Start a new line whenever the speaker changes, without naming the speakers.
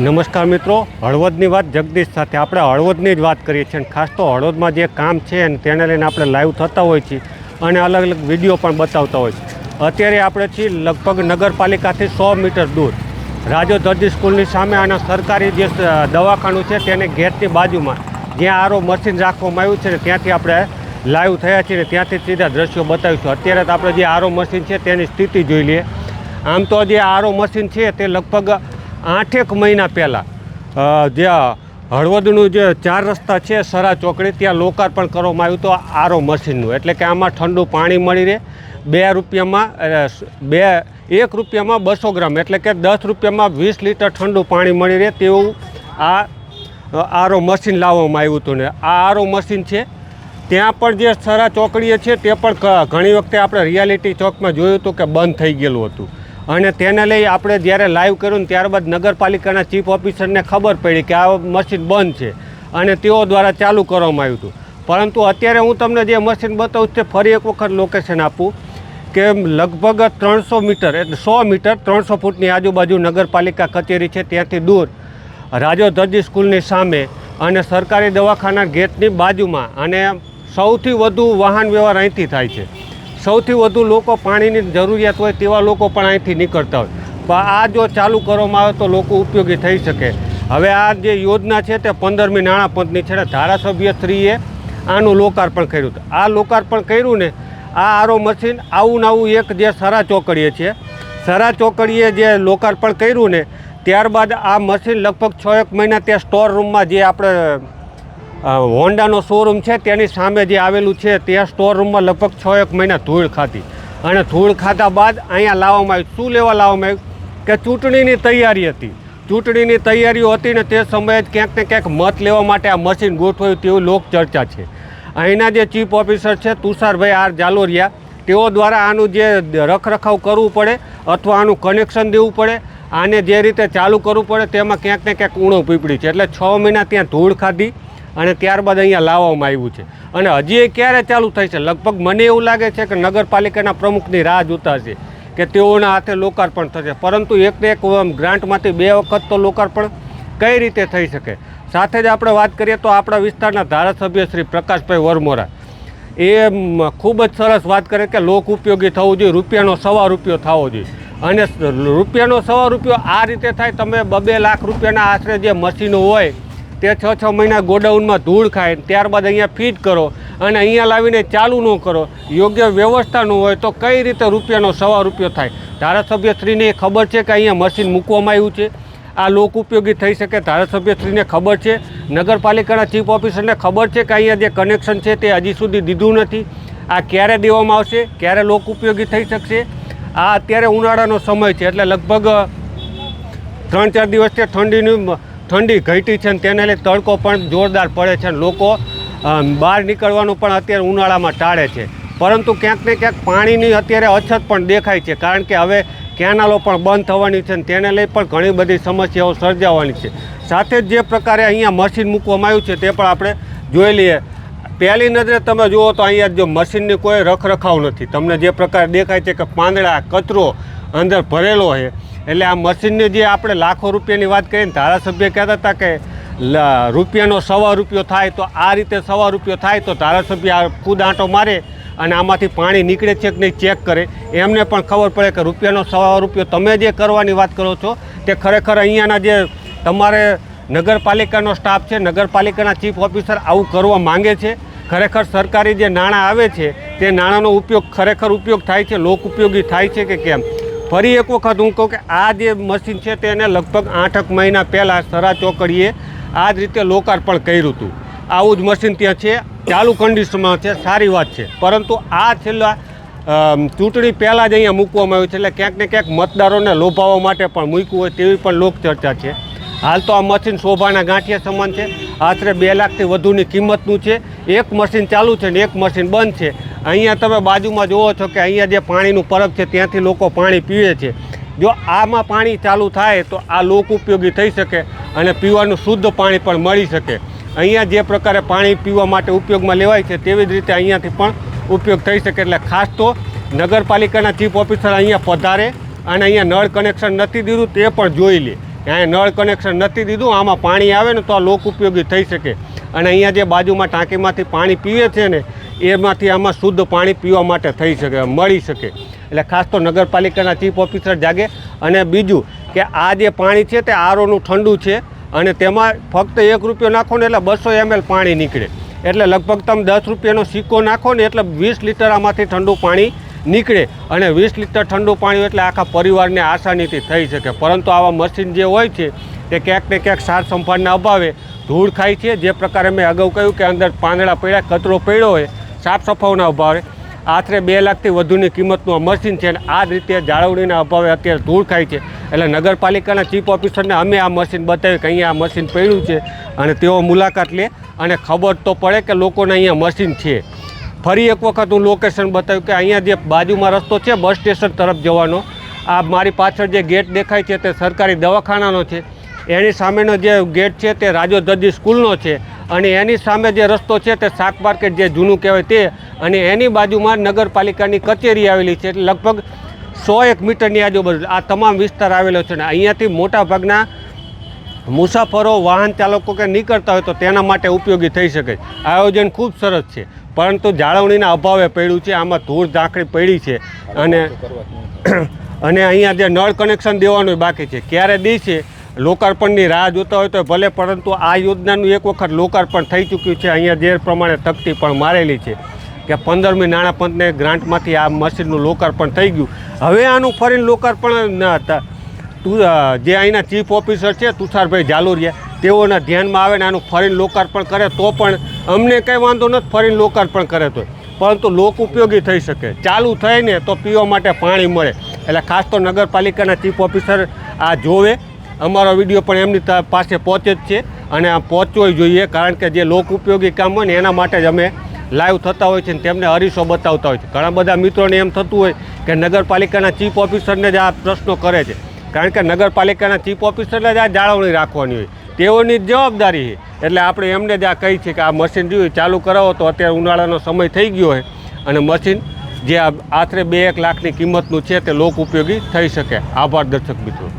નમસ્કાર મિત્રો, હળવદની વાત જગદીશ સાથે. આપણે હળવદની જ વાત કરીએ છીએ અને ખાસ તો હળવદમાં જે કામ છે અને તેને લઈને આપણે લાઈવ થતા હોય છીએ અને અલગ અલગ વીડિયો પણ બતાવતા હોય છે અત્યારે આપણે છીએ લગભગ નગરપાલિકાથી સો મીટર દૂર. રાજો દર્દી સ્કૂલની સામે અને સરકારી જે દવાખાનું છે તેને ગેટની બાજુમાં. જ્યાં આરો મશીન રાખવામાં આવ્યું છે ને ત્યાંથી આપણે લાઈવ થયા છીએ ને ત્યાંથી સીધા દ્રશ્યો બતાવીશું. અત્યારે તો આપણે જે આરો મશીન છે તેની સ્થિતિ જોઈ લઈએ. આમ તો જે આરો મશીન છે તે લગભગ આઠેક મહિના પહેલાં જે હળવદનું જે ચાર રસ્તા છે, સરા ચોકડી, ત્યાં લોકાર્પણ કરવામાં આવ્યું હતું આરો મશીનનું. એટલે કે આમાં ઠંડુ પાણી મળી રહે. બે રૂપિયામાં બે, એક રૂપિયામાં બસો ગ્રામ, એટલે કે દસ રૂપિયામાં વીસ લીટર ઠંડુ પાણી મળી રહે તેવું આ આરો મશીન લાવવામાં આવ્યું હતું ને. આ આરો મશીન છે. ત્યાં પણ જે સરા ચોકડીએ છે, તે પણ ઘણી વખતે આપણે રિયાલિટી ચોકમાં જોયું હતું કે બંધ થઈ ગયેલું હતું. અને તેને લઈ આપણે જ્યારે લાઈવ કર્યું ત્યારબાદ નગરપાલિકાના ચીફ ઓફિસરને ખબર પડી કે આ મશીન બંધ છે. અને તેઓ દ્વારા ચાલુ કરવામાં આવ્યું હતું. પરંતુ અત્યારે હું તમને જે મશીન બતાવું છું ફરી એક વખત લોકેશન આપું કે લગભગ ત્રણસો મીટર એટલે સો મીટર ત્રણસો ફૂટની આજુબાજુ નગરપાલિકા કચેરી છે. ત્યાંથી દૂર રાજો દર્દી સ્કૂલની સામે અને સરકારી દવાખાના ગેટની બાજુમાં અને સૌથી વધુ વાહન વ્યવહાર અહીંથી થાય છે. સૌથી વધુ લોકો પાણીની જરૂરિયાત હોય તેવા લોકો પણ અહીંથી નીકળતા હોય. પણ આ જો ચાલુ કરવામાં આવે તો લોકો ઉપયોગી થઈ શકે. હવે આ જે યોજના છે તે પંદરમી નાણાં પંચની છે ધારાસભ્યશ્રીએ આનું લોકાર્પણ કર્યું આ લોકાર્પણ કર્યું ને આ આરો મશીન આવું આવું એક જે સરા ચોકડીએ છે, સરા ચોકડીએ જે લોકાર્પણ કર્યું ને ત્યારબાદ આ મશીન લગભગ છ એક મહિના ત્યાં સ્ટોર રૂમમાં જે આપણે હોન્ડાનો શોરૂમ છે, તેની સામે જે આવેલું છે ત્યાં સ્ટોર રૂમમાં લગભગ છ એક મહિના ધૂળ ખાધી. અને ધૂળ ખાધા બાદ અહીંયા લાવવામાં આવ્યું. શું લેવા લાવવામાં આવ્યું? કે ચૂંટણીની તૈયારી હતી. ચૂંટણીની તૈયારીઓ હતી ને તે સમયે જ ક્યાંક ને ક્યાંક મત લેવા માટે આ મશીન ગોઠવાયું તેવું લોકચર્ચા છે. અહીંના જે ચીફ ઓફિસર છે, તુષારભાઈ આર જાલોરિયા, તેઓ દ્વારા આનું જે રખરખાવ કરવું પડે અથવા આનું કનેક્શન દેવું પડે, આને જે રીતે ચાલુ કરવું પડે તેમાં ક્યાંક ને ક્યાંક ઊણો પીપળી છે. એટલે છ મહિના ત્યાં ધૂળ ખાધી. અને ત્યારબાદ અહીંયા લાવવામાં આવ્યું છે. અને હજી એ ક્યારે ચાલુ થાય છે? લગભગ મને એવું લાગે છે કે નગરપાલિકાના પ્રમુખની રાહ જોતા છે કે તેઓના હાથે લોકાર્પણ થશે. પરંતુ એકને એક ગ્રાન્ટમાંથી બે વખત તો લોકાર્પણ કઈ રીતે થઈ શકે? સાથે જ આપણે વાત કરીએ તો આપણા વિસ્તારના ધારાસભ્ય શ્રી પ્રકાશભાઈ વરમોરા. એ ખૂબ જ સરસ વાત કરે કે લોક ઉપયોગી થવું જોઈએ, રૂપિયાનો સવા રૂપિયો થવો જોઈએ. અને રૂપિયાનો સવા રૂપિયો આ રીતે થાય, તમે બબે લાખ રૂપિયાના આશરે જે મશીનો હોય તે છ છ મહિના ગોડાઉનમાં ધૂળ ખાય ત્યારબાદ અહીંયા ફીટ કરો અને અહીંયા લાવીને ચાલુ ન કરો. યોગ્ય વ્યવસ્થા ન હોય તો કઈ રીતે રૂપિયાનો સવા રૂપિયો થાય? ધારાસભ્યશ્રીને એ ખબર છે કે અહીંયા મશીન મૂકવામાં આવ્યું છે? આ લોક ઉપયોગી થઈ શકે ધારાસભ્યશ્રીને ખબર છે? નગરપાલિકાના ચીફ ઓફિસરને ખબર છે કે અહીંયા જે કનેક્શન છે તે હજી સુધી દીધું નથી? આ ક્યારે દેવામાં આવશે? ક્યારે લોક ઉપયોગી થઈ શકશે? આ અત્યારે ઉનાળાનો સમય છે એટલે લગભગ ત્રણ ચાર દિવસથી ઠંડીની ઠંડી ઘટી છે તેને લઈ તડકો પણ જોરદાર પડે છે લોકો બહાર નીકળવાનું પણ અત્યારે ઉનાળામાં ટાળે છે. પરંતુ ક્યાંક ને ક્યાંક પાણીની અત્યારે અછત પણ દેખાય છે, કારણ કે હવે કેનાલો પણ બંધ થવાની છે અને તેને લઈ પણ ઘણી બધી સમસ્યાઓ સર્જાવાની છે. સાથે જ જે પ્રકારે અહીંયા મશીન મૂકવામાં આવ્યું છે તે પણ આપણે જોઈ લઈએ. પહેલી નજરે તમે જુઓ તો અહીંયા જો મશીનની કોઈ રખરખાવ નથી. તમને જે પ્રકારે દેખાય છે કે પાંદડા કચરો અંદર ભરેલો છે. એટલે આ મશીનની જે આપણે લાખો રૂપિયાની વાત કરીએ ને, ધારાસભ્ય કહેતા હતા કે રૂપિયાનો સવા રૂપિયો થાય તો આ રીતે સવા રૂપિયો થાય તો ધારાસભ્ય આ ખુદ આંટો મારે અને આમાંથી પાણી નીકળે છે કે નહીં ચેક કરે. એમને પણ ખબર પડે કે રૂપિયાનો સવા રૂપિયો તમે જે કરવાની વાત કરો છો, તે ખરેખર અહીંયાના જે તમારે નગરપાલિકાનો સ્ટાફ છે, નગરપાલિકાના ચીફ ઓફિસર આવું કરવા માંગે છે. ખરેખર સરકારી જે નાણાં આવે છે, તે નાણાંનો ઉપયોગ ખરેખર ઉપયોગ થાય છે, લોક ઉપયોગી થાય છે કે કેમ? ફરી એક વખત હું કહું કે આ જે મશીન છે તેને લગભગ આઠક મહિના પહેલાં સરા ચોકડીએ આ જ રીતે લોકાર્પણ કર્યું હતું. આવું જ મશીન ત્યાં છે, ચાલુ કન્ડિશનમાં છે, સારી વાત છે. પરંતુ આ છેલ્લા ચૂંટણી પહેલાં જ અહીંયા મૂકવામાં આવ્યું છે, એટલે ક્યાંક ને ક્યાંક મતદારોને લોભાવવા માટે પણ મૂક્યું હોય તેવી પણ લોકચર્ચા છે. હાલ તો આ મશીન શોભાના ગાંઠિયા સમાન છે. આશરે બે લાખથી વધુની કિંમતનું છે. એક મશીન ચાલુ છે ને એક મશીન બંધ છે. અહીંયા તમે બાજુમાં જુઓ છો કે અહીંયા જે પાણીનું પરબ છે, ત્યાંથી લોકો પાણી પીવે છે. જો આમાં પાણી ચાલુ થાય તો આ લોક ઉપયોગી થઈ શકે અને પીવાનું શુદ્ધ પાણી પણ મળી શકે. અહીંયા જે પ્રકારે પાણી પીવા માટે ઉપયોગમાં લેવાય છે, તેવી જ રીતે અહીંયાથી પણ ઉપયોગ થઈ શકે. એટલે ખાસ તો નગરપાલિકાના ચીફ ઓફિસર અહીંયા પધારે અને અહીંયા નળ કનેક્શન નથી દીધું તે પણ જોઈ લે. અહીંયા નળ કનેક્શન નથી દીધું, આમાં પાણી આવે ને તો આ લોક ઉપયોગી થઈ શકે. અને અહીંયા જે બાજુમાં ટાંકીમાંથી પાણી પીવે છે ને એમાંથી આમાં શુદ્ધ પાણી પીવા માટે થઈ શકે, મળી શકે. એટલે ખાસ તો નગરપાલિકાના ચીફ ઓફિસર જાગે અને બીજું કે આ જે પાણી છે તે આરોનું ઠંડુ છે અને તેમાં ફક્ત એક રૂપિયો નાખો ને એટલે બસો એમએલ પાણી નીકળે. એટલે લગભગ તમે દસ રૂપિયાનો સિક્કો નાખો ને એટલે વીસ લીટર આમાંથી ઠંડુ પાણી નીકળે. અને વીસ લીટર ઠંડુ પાણી એટલે આખા પરિવારને આસાનીથી થઈ શકે. પરંતુ આવા મશીન જે હોય છે, તે ક્યાંક ને ક્યાંક સાર સંભાળના અભાવે ધૂળ ખાય છે. જે પ્રકારે મેં અગાઉ કહ્યું કે અંદર પાંદડા પડ્યા, કચરો પડ્યો હોય સાફ સફાઈના અભાવે. આશરે બે લાખથી વધુની કિંમતનું આ મશીન છે અને આ જ રીતે જાળવણીના અભાવે અત્યારે ધૂળ ખાય છે. એટલે નગરપાલિકાના ચીફ ઓફિસરને અમે આ મશીન બતાવી કે અહીંયા આ મશીન પડ્યું છે અને તેઓ મુલાકાત લે અને ખબર તો પડે કે લોકોને અહીંયા મશીન છે. ફરી એક વખત હું લોકેશન બતાવ્યું કે અહીંયા જે બાજુમાં રસ્તો છે, બસ સ્ટેશન તરફ જવાનો, આ મારી પાછળ જે ગેટ દેખાય છે તે સરકારી દવાખાનાનો છે. એની સામેનો જે ગેટ છે તે રાજો દર્દી સ્કૂલનો છે. અને એની સામે જે રસ્તો છે તે શાક માર્કેટ જે જૂનું કહેવાય તે અને એની બાજુમાં નગરપાલિકાની કચેરી આવેલી છે એટલે લગભગ સો એક મીટરની આજુબાજુ આ તમામ વિસ્તાર આવેલો છે અને અહીંયાથી મોટા ભાગના મુસાફરો વાહન ચાલકો કે નીકળતા હોય તો તેના માટે ઉપયોગી થઈ શકે. આયોજન ખૂબ સરસ છે પરંતુ જાળવણીના અભાવે પડ્યું છે આમાં ધૂળ ઝાંખડી પડી છે અને અને અહીંયા જે નળ કનેક્શન દેવાનું બાકી છે ક્યારે દી છે લોકાર્પણની રાહ જોતા હોય તો ભલે, પરંતુ આ યોજનાનું એક વખત લોકાર્પણ થઈ ચૂક્યું છે. અહીંયા જે પ્રમાણે તકતી પણ મારેલી છે કે પંદરમી નાણાં પંચને ગ્રાન્ટમાંથી આ મશીનનું લોકાર્પણ થઈ ગયું. હવે આનું ફરીને લોકાર્પણ જે અહીંના ચીફ ઓફિસર છે, તુષારભાઈ જાલુરિયા, તેઓના ધ્યાનમાં આવે ને આનું ફરીને લોકાર્પણ કરે તો પણ અમને કંઈ વાંધો નથી, ફરીને લોકાર્પણ કરે તો પરંતુ લોક ઉપયોગી થઈ શકે. ચાલુ થઈને તો પીવા માટે પાણી મળે. એટલે ખાસ તો નગરપાલિકાના ચીફ ઓફિસર આ જોવે. અમારો વીડિયો પણ એમની પાસે પહોંચે જ છે અને આ પહોંચવો જોઈએ, કારણ કે જે લોક ઉપયોગી કામ હોય ને એના માટે જ અમે લાઈવ થતા હોય છે ને તેમને અરીસો બતાવતા હોય છે. ઘણા બધા મિત્રોને એમ થતું હોય કે નગરપાલિકાના ચીફ ઓફિસરને જ આ પ્રશ્નો કરે છે. કારણ કે નગરપાલિકાના ચીફ ઓફિસરને જ આ જાળવણી રાખવાની હોય. તેઓની જ જવાબદારી છે. એટલે આપણે એમને જ આ કહી છે કે આ મશીન જોયું ચાલુ કરાવો તો અત્યારે ઉનાળાનો સમય થઈ ગયો હોય અને મશીન જે આશરે બે એક લાખની કિંમતનું છે તે લોક ઉપયોગી થઈ શકે. આભાર દર્શક મિત્રો.